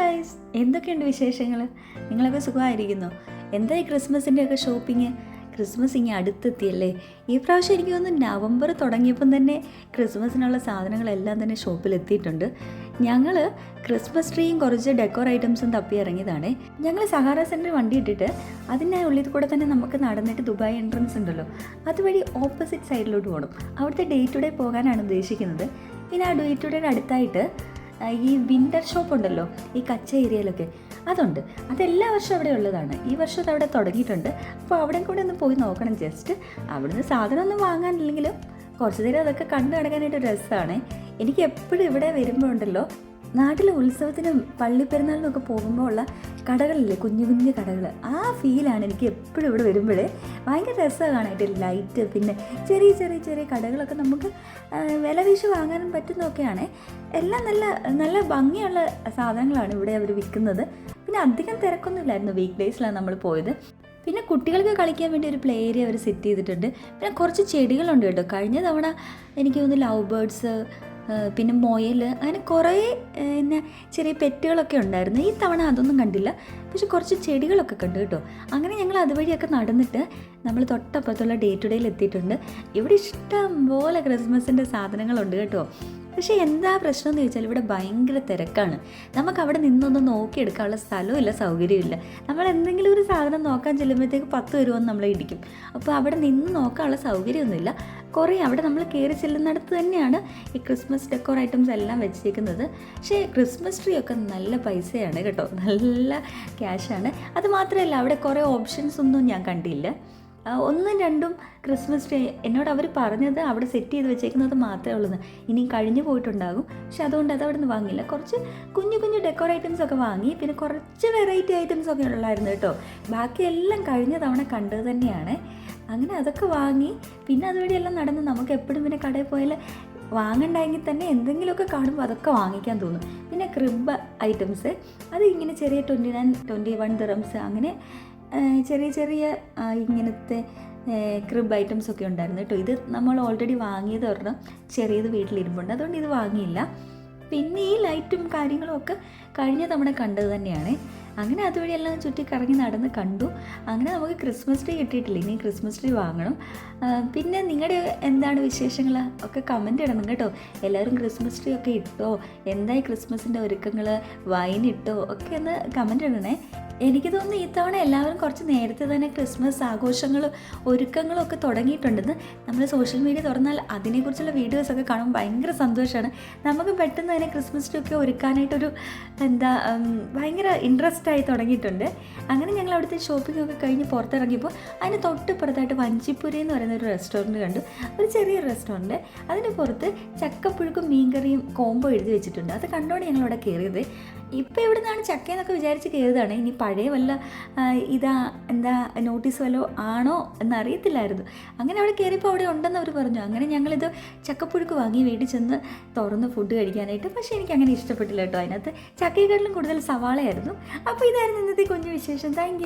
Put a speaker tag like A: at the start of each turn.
A: Guys എന്തൊക്കെയുണ്ട് വിശേഷങ്ങൾ നിങ്ങളൊക്കെ സുഖമായിരിക്കുന്നു? എന്തായി ക്രിസ്മസിന്റെ ഒക്കെ ഷോപ്പിംഗ് ക്രിസ്മസ് ഇങ്ങനെ അടുത്തെത്തിയല്ലേ? ഈ പ്രാവശ്യം എനിക്ക് തോന്നുന്നു നവംബർ തുടങ്ങിയപ്പം തന്നെ ക്രിസ്മസിനുള്ള സാധനങ്ങളെല്ലാം തന്നെ ഷോപ്പിൽ എത്തിയിട്ടുണ്ട് ഞങ്ങൾ ക്രിസ്മസ് ട്രീയും കുറച്ച് ഡെക്കോർ ഐറ്റംസും തപ്പി ഇറങ്ങിയതാണ്. ഞങ്ങൾ സഹാറ സെന്ററിൽ വണ്ടി ഇട്ടിട്ട് അതിന്റെ ഉള്ളിൽ കൂടെ തന്നെ നമുക്ക് നടന്നിട്ട് ദുബായ് എൻട്രൻസ് ഉണ്ടല്ലോ. അതുവഴി ഓപ്പോസിറ്റ് സൈഡിലോട്ട് പോകണം. അവിടുത്തെ ഡേ ടു ഡേ പോകാനാണ് ഉദ്ദേശിക്കുന്നത്. പിന്നെ ആ ഡേ ടു ഡേയുടെ അടുത്തായിട്ട് ഈ വിന്റർ ഷോപ്പ് ഉണ്ടല്ലോ ഈ കച്ച ഏരിയയിലൊക്കെ. അതുണ്ട്. അതെല്ലാ വർഷവും അവിടെ ഉള്ളതാണ്. ഈ വർഷം അത് അവിടെ തുടങ്ങിയിട്ടുണ്ട്. അപ്പോൾ അവിടെ കൂടെ ഒന്ന് പോയി നോക്കണം ജസ്റ്റ് അവിടുന്ന് സാധനമൊന്നും വാങ്ങാനില്ലെങ്കിലും കുറച്ച് നേരം അതൊക്കെ കണ്ടു നടക്കാനായിട്ട് രസമാണ് എനിക്ക് എപ്പോഴും ഇവിടെ വരുമ്പോൾ ഉണ്ടല്ലോ നാട്ടിലെ ഉത്സവത്തിനും പള്ളിപ്പെരുന്നാളിനൊക്കെ പോകുമ്പോൾ ഉള്ള കടകളില്ലേ കുഞ്ഞു കുഞ്ഞു കടകൾ ആ ഫീലാണ് എനിക്ക് എപ്പോഴും ഇവിടെ വരുമ്പോഴേ ഭയങ്കര രസമാണ് കാണാനായിട്ട് ലൈറ്റ് പിന്നെ ചെറിയ ചെറിയ ചെറിയ കടകളൊക്കെ നമുക്ക് വില വീശ് വാങ്ങാനും പറ്റുന്നതൊക്കെയാണ്. എല്ലാം നല്ല നല്ല ഭംഗിയുള്ള സാധനങ്ങളാണ് ഇവിടെ അവർ വിൽക്കുന്നത്. പിന്നെ അധികം തിരക്കൊന്നുമില്ലായിരുന്നു വീക്ക് ഡേയ്സിലാണ് നമ്മൾ പോയത്. പിന്നെ കുട്ടികൾക്ക് കളിക്കാൻ വേണ്ടി ഒരു പ്ലേ ഏരിയ അവർ സെറ്റ് ചെയ്തിട്ടുണ്ട്. പിന്നെ കുറച്ച് ചെടികളുണ്ട് കേട്ടോ. കഴിഞ്ഞ തവണ എനിക്ക് തോന്നുന്നു ലവ് ബേർഡ്സ് പിന്നെ മൊയൽ അങ്ങനെ കുറേ പിന്നെ ചെറിയ പെറ്റുകളൊക്കെ ഉണ്ടായിരുന്നു. ഈ തവണ അതൊന്നും കണ്ടില്ല. പക്ഷെ കുറച്ച് ചെടികളൊക്കെ കണ്ടു കേട്ടോ. അങ്ങനെ ഞങ്ങൾ അതുവഴിയൊക്കെ നടന്നിട്ട് നമ്മൾ തൊട്ടപ്പുറത്തുള്ള ഡേ ടു ഡേയിൽ എത്തിയിട്ടുണ്ട്. ഇവിടെ ഇഷ്ടം പോലെ ക്രിസ്മസിന്റെ സാധനങ്ങളുണ്ട് കേട്ടോ. പക്ഷേ എന്താ പ്രശ്നം എന്ന് ചോദിച്ചാൽ ഇവിടെ ഭയങ്കര തിരക്കാണ്. നമുക്ക് അവിടെ നിന്നൊന്ന് നോക്കിയെടുക്കാനുള്ള സ്ഥലമില്ല സൗകര്യമില്ല നമ്മൾ എന്തെങ്കിലും ഒരു സാധനം നോക്കാൻ ചെല്ലുമ്പോഴത്തേക്ക് പത്ത് വരുമെന്ന് നമ്മൾ ഇടിക്കും. അപ്പോൾ അവിടെ നിന്ന് നോക്കാനുള്ള സൗകര്യമൊന്നുമില്ല. കുറേ അവിടെ നമ്മൾ കയറി ചെല്ലുന്നിടത്ത് തന്നെയാണ് ഈ ക്രിസ്മസ് ഡെക്കോർ ഐറ്റംസ് എല്ലാം വെച്ചിരിക്കുന്നത് പക്ഷേ ക്രിസ്മസ് ട്രീ ഒക്കെ നല്ല പൈസയാണ് കേട്ടോ. നല്ല ക്യാഷാണ്. അത് മാത്രമല്ല അവിടെ കുറേ ഓപ്ഷൻസ് ഒന്നും ഞാൻ കണ്ടില്ല. ഒന്നും രണ്ടും ക്രിസ്മസ് ഡേ എന്നോട് അവർ പറഞ്ഞത് അവിടെ സെറ്റ് ചെയ്ത് വെച്ചേക്കുന്നത് മാത്രമേ ഉള്ളൂ ഇനി കഴിഞ്ഞു പോയിട്ടുണ്ടാകും. പക്ഷെ അതുകൊണ്ട് അത് അവിടെ നിന്ന് വാങ്ങിയില്ല. കുറച്ച് കുഞ്ഞു കുഞ്ഞു ഡെക്കോർ ഐറ്റംസ് ഒക്കെ വാങ്ങി പിന്നെ കുറച്ച് വെറൈറ്റി ഐറ്റംസ് ഒക്കെ ഉള്ളായിരുന്നു കേട്ടോ. ബാക്കിയെല്ലാം കഴിഞ്ഞ തവണ കണ്ടത് തന്നെയാണ്. അങ്ങനെ അതൊക്കെ വാങ്ങി പിന്നെ അതുവഴിയെല്ലാം നടന്ന് നമുക്ക് എപ്പോഴും പിന്നെ കടയിൽ പോയാൽ വാങ്ങണ്ടെങ്കിൽ തന്നെ എന്തെങ്കിലുമൊക്കെ കാണുമ്പോൾ അതൊക്കെ വാങ്ങിക്കാൻ തോന്നും. പിന്നെ ക്രിബ് ഐറ്റംസ് അത് ഇങ്ങനെ ചെറിയ twenty nine twenty one dirhams അങ്ങനെ ചെറിയ ചെറിയ ഇങ്ങനത്തെ ക്രിബ് ഐറ്റംസ് ഒക്കെ ഉണ്ടായിരുന്നു കേട്ടോ. ഇത് നമ്മൾ ഓൾറെഡി വാങ്ങിയത് ഒരെണ്ണം ചെറിയത് വീട്ടിലിരുമ്പുണ്ട് അതുകൊണ്ട് ഇത് വാങ്ങിയില്ല. പിന്നെ ഈ ലൈറ്റും കാര്യങ്ങളും ഒക്കെ കഴിഞ്ഞ തവണ കണ്ടത് തന്നെയാണ്. അങ്ങനെ അതുവഴി എല്ലാം ചുറ്റി കറങ്ങി നടന്ന് കണ്ടു. അങ്ങനെ നമുക്ക് ക്രിസ്മസ് ട്രീ കിട്ടിയിട്ടില്ല. ഇനി ക്രിസ്മസ് ട്രീ വാങ്ങണം. പിന്നെ നിങ്ങളുടെ എന്താണ് വിശേഷങ്ങൾ? ഒക്കെ കമന്റ് ഇടണം കേട്ടോ. എല്ലാവരും ക്രിസ്മസ് ട്രീ ഒക്കെ ഇട്ടോ? എന്തായി ക്രിസ്മസിന്റെ ഒരുക്കങ്ങൾ വൈൻ ഇട്ടോ? ഒക്കെ ഒന്ന് കമന്റ് ഇടണേ. എനിക്ക് തോന്നുന്നു ഈ തവണ എല്ലാവരും കുറച്ച് നേരത്തെ തന്നെ ക്രിസ്മസ് ആഘോഷങ്ങളും ഒരുക്കങ്ങളും ഒക്കെ തുടങ്ങിയിട്ടുണ്ടെന്ന് നമ്മൾ സോഷ്യൽ മീഡിയ തുറന്നാൽ അതിനെക്കുറിച്ചുള്ള വീഡിയോസൊക്കെ കാണുമ്പോൾ ഭയങ്കര സന്തോഷമാണ് നമുക്ക് പെട്ടെന്ന് തന്നെ ക്രിസ്മസ് ട്രീ ഒക്കെ ഒരുക്കാനായിട്ടൊരു എന്താ ഭയങ്കര ഇൻട്രസ്റ്റ് ആയി തുടങ്ങിയിട്ടുണ്ട്. അങ്ങനെ ഞങ്ങൾ അവിടുത്തെ ഷോപ്പിംഗ് ഒക്കെ കഴിഞ്ഞ് പുറത്തിറങ്ങിയപ്പോൾ അതിന് തൊട്ടിപ്പുറത്തായിട്ട് വഞ്ചിപ്പുര എന്ന് പറയുന്ന ഒരു റെസ്റ്റോറന്റ് കണ്ടു. ഒരു ചെറിയ റെസ്റ്റോറന്റ് അതിന് പുറത്ത് ചക്കപ്പുഴുക്കും മീൻകറിയും കോംബോ എഴുതി വെച്ചിട്ടുണ്ട്. അത് കണ്ടോണ്ട് ഞങ്ങളവിടെ കയറിയത് ഇപ്പോൾ എവിടെ നിന്നാണ് ചക്കയെന്നൊക്കെ വിചാരിച്ച് കയറിയതാണ് ഇനി പഴയ വല്ല ഇതാ എന്താ നോട്ടീസ് വല്ലോ ആണോ എന്നറിയത്തില്ലായിരുന്നു. അങ്ങനെ അവിടെ കയറിയപ്പോൾ അവിടെ ഉണ്ടെന്ന് അവർ പറഞ്ഞു. അങ്ങനെ ഞങ്ങളിത് ചക്കപ്പുഴുക്ക് വാങ്ങി വീട്ടിൽ ചെന്ന് തുറന്ന് ഫുഡ് കഴിക്കാനായിട്ട്. പക്ഷേ എനിക്ക് അങ്ങനെ ഇഷ്ടപ്പെട്ടില്ല കേട്ടോ. അതിനകത്ത് ചക്കയെക്കാട്ടിലും കൂടുതൽ സവാളയായിരുന്നു. അപ്പോൾ ഇതായിരുന്നു ഇന്നത്തെ കുഞ്ഞു വിശേഷം. താങ്ക്